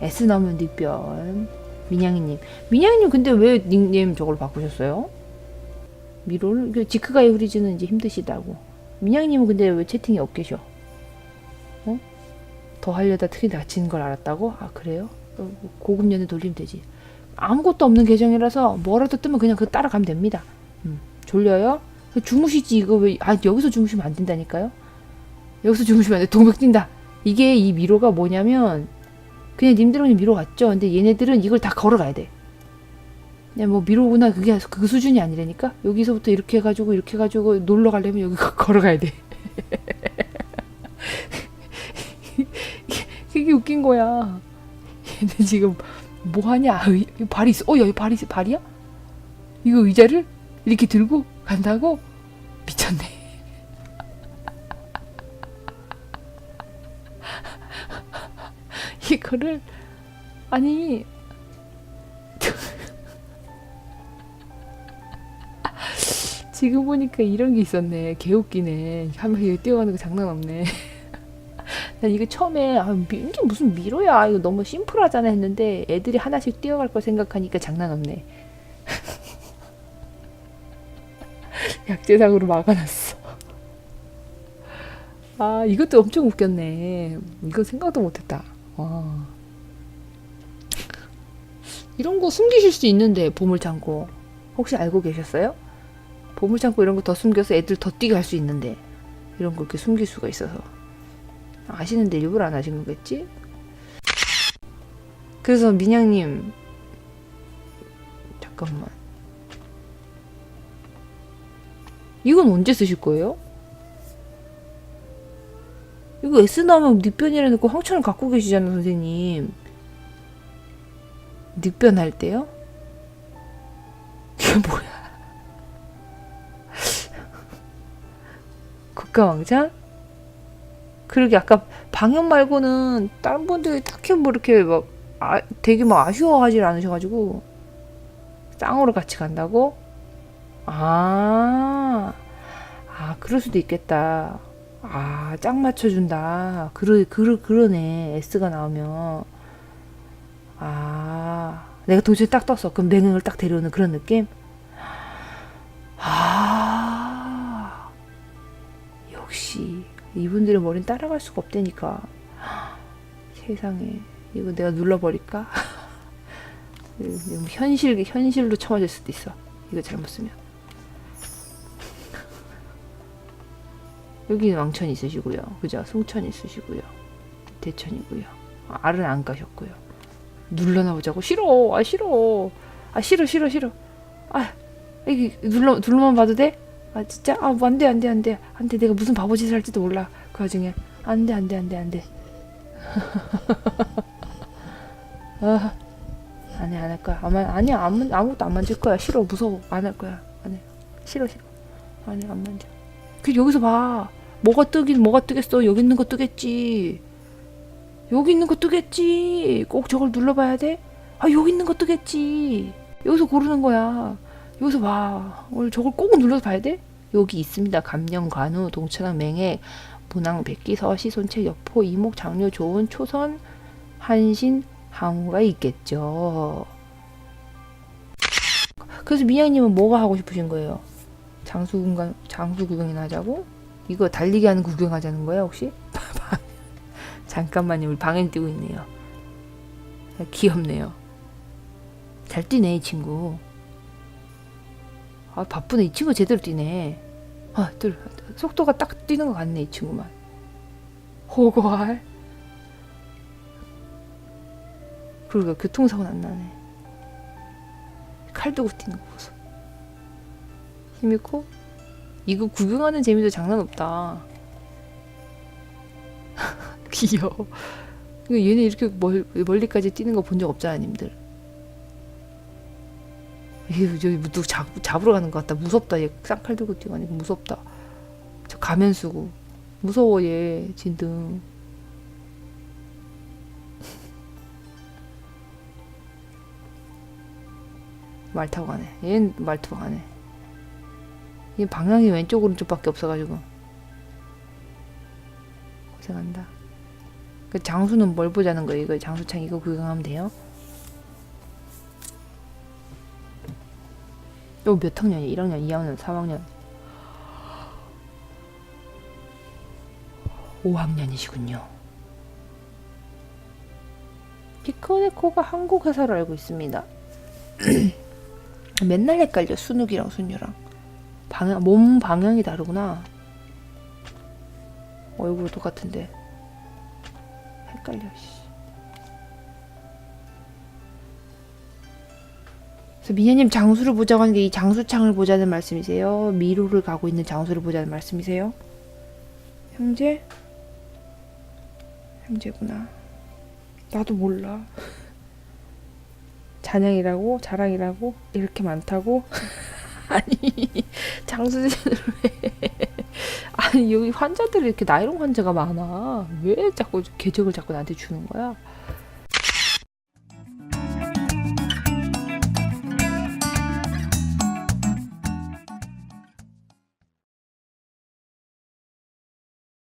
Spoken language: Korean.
S 나오면 닉변. 민양이님. 민양이님 근데 왜 닉네임 저걸 바꾸셨어요? 미로를? 그 지크가이 후리즈는 이제 힘드시다고. 민양이님은 근데 왜 채팅이 없계셔? 어? 더 하려다 틀이 다친 걸 알았다고? 아 그래요? 어, 고급 연애 돌리면 되지. 아무것도 없는 계정이라서 뭐라도 뜨면 그냥 그거 따라가면 됩니다. 음, 졸려요? 주무시지 이거 왜? 아 여기서 주무시면 안 된다니까요. 여기서 주무시면 안 돼. 동백 뛴다. 이게 이 미로가 뭐냐면 그냥 님들은 그냥 미로 갔죠. 근데 얘네들은 이걸 다 걸어가야 돼. 그냥 뭐 미로구나 그게 그 수준이 아니라니까. 여기서부터 이렇게 해가지고 이렇게 해가지고 놀러 가려면 여기 거- 걸어가야 돼. 그게 웃긴 거야. 얘네 지금 뭐 하냐? 의, 발이 있어. 어, 여기 발이. 발이야? 이거 의자를 이렇게 들고 간다고? 미쳤네. 이거를 아니 지금 보니까 이런 게 있었네. 개웃기네. 하면서 이거 뛰어가는 거 장난 없네. 난 이거 처음에 아, 미, 이게 무슨 미로야 이거 너무 심플하잖아 했는데 애들이 하나씩 뛰어갈 거 생각하니까 장난 없네. 약재상으로 막아놨어. 아 이것도 엄청 웃겼네. 이거 생각도 못했다. 와. 이런 거 숨기실 수 있는데 보물창고 혹시 알고 계셨어요? 보물창고 이런 거 더 숨겨서 애들 더 뛰게 할 수 있는데 이런 거 이렇게 숨길 수가 있어서 아시는데 일부러 안 하신 거겠지? 그래서 민양님 잠깐만 이건 언제 쓰실 거예요? 이거 S 나오면 늑변이라 놓고 황천을 갖고 계시잖아 선생님 늑변 할 때요? 이게 뭐야 국가왕자? 그러게 아까 방역 말고는 다른 분들이 딱히 뭐 이렇게 막 아, 되게 막 아쉬워하지 않으셔가지고 짱으로 같이 간다고? 아, 아 그럴 수도 있겠다. 아, 짱 맞춰준다. 그러, 그러, 그러네. S가 나오면. 아, 내가 도저히 딱 떴어. 그럼 맹행을 딱 데려오는 그런 느낌? 아, 역시. 이분들의 머리는 따라갈 수가 없다니까. 세상에. 이거 내가 눌러버릴까? 이거 현실, 현실로 처맞을 수도 있어. 이거 잘못 쓰면. 여기는 왕천 있으시고요. 그죠? 송천 있으시고요. 대천이고요. 아, 알은 안 가셨고요. 눌러나 보자고. 싫어. 아, 싫어. 아, 싫어, 싫어, 싫어. 아, 이게 눌러, 눌러만 봐도 돼? 아, 진짜? 아, 뭐 안 돼, 안 돼, 안 돼. 안 돼. 내가 무슨 바보 짓을 할지도 몰라. 그 와중에. 안 돼, 안 돼, 안 돼, 안 돼. 아, 안 해, 안할 거야. 아마, 아니야, 아무, 아무것도 안 만질 거야. 싫어, 무서워. 안 할 거야. 안 해. 싫어, 싫어. 아니, 안 만져. 그, 여기서 봐. 뭐가 뜨긴 뭐가 뜨겠어. 여기 있는 거 뜨겠지. 여기 있는 거 뜨겠지. 꼭 저걸 눌러봐야 돼? 아, 여기 있는 거 뜨겠지. 여기서 고르는 거야. 여기서 봐. 오늘 저걸 꼭 눌러서 봐야 돼? 여기 있습니다. 감령, 관우, 동천왕, 맹해, 문왕, 백기 서, 시 손체, 여포, 이목, 장려, 조은, 초선, 한신, 항우가 있겠죠. 그래서 미양님은 뭐가 하고 싶으신 거예요? 장수 구경, 장수 구경이나 하자고? 이거 달리기 하는 구경하자는 거야 혹시? 잠깐만요 우리 방에 뛰고 있네요. 귀엽네요. 잘 뛰네 이 친구. 아 바쁘네 이 친구 제대로 뛰네. 아, 들 속도가 딱 뛰는 것 같네 이 친구만. 호거할. 그러니까 교통사고 안 나네. 칼 들고 뛰는 거 보소. 힘 있고 이거 구경하는 재미도 장난 없다. 귀여워. 이거 얘네 이렇게 멀, 멀리까지 뛰는 거 본 적 없잖아, 님들. 에휴, 저기 뭐 누구 잡, 잡으러 가는 것 같다. 무섭다. 얘 쌍칼 들고 뛰어가니까 무섭다. 저 가면 쓰고. 무서워, 얘, 진등. 말 타고 가네. 얘는 말 타고 가네. 이 방향이 왼쪽 오른쪽밖에 없어가지고 고생한다. 그 장수는 뭘 보자는 거예요? 이거 장수창 이거 구경하면 돼요? 요 몇 학년이야? 1학년, 2학년, 3학년 5학년이시군요 피코네코가 한국 회사로 알고 있습니다 맨날 헷갈려 순욱이랑 순유랑 방향, 몸 방향이 다르구나 얼굴 똑같은데 헷갈려 씨. 그래서 미녀님 장수를 보자고 하는 게이 장수창을 보자는 말씀이세요? 미로를 가고 있는 장수를 보자는 말씀이세요? 형제? 형제구나. 나도 몰라. 잔양이라고? 자랑이라고? 이렇게 많다고? 아니 장수들을 왜? 아니 여기 환자들이 이렇게 나이롱 환자가 많아. 왜 자꾸 계적을 자꾸 나한테 주는 거야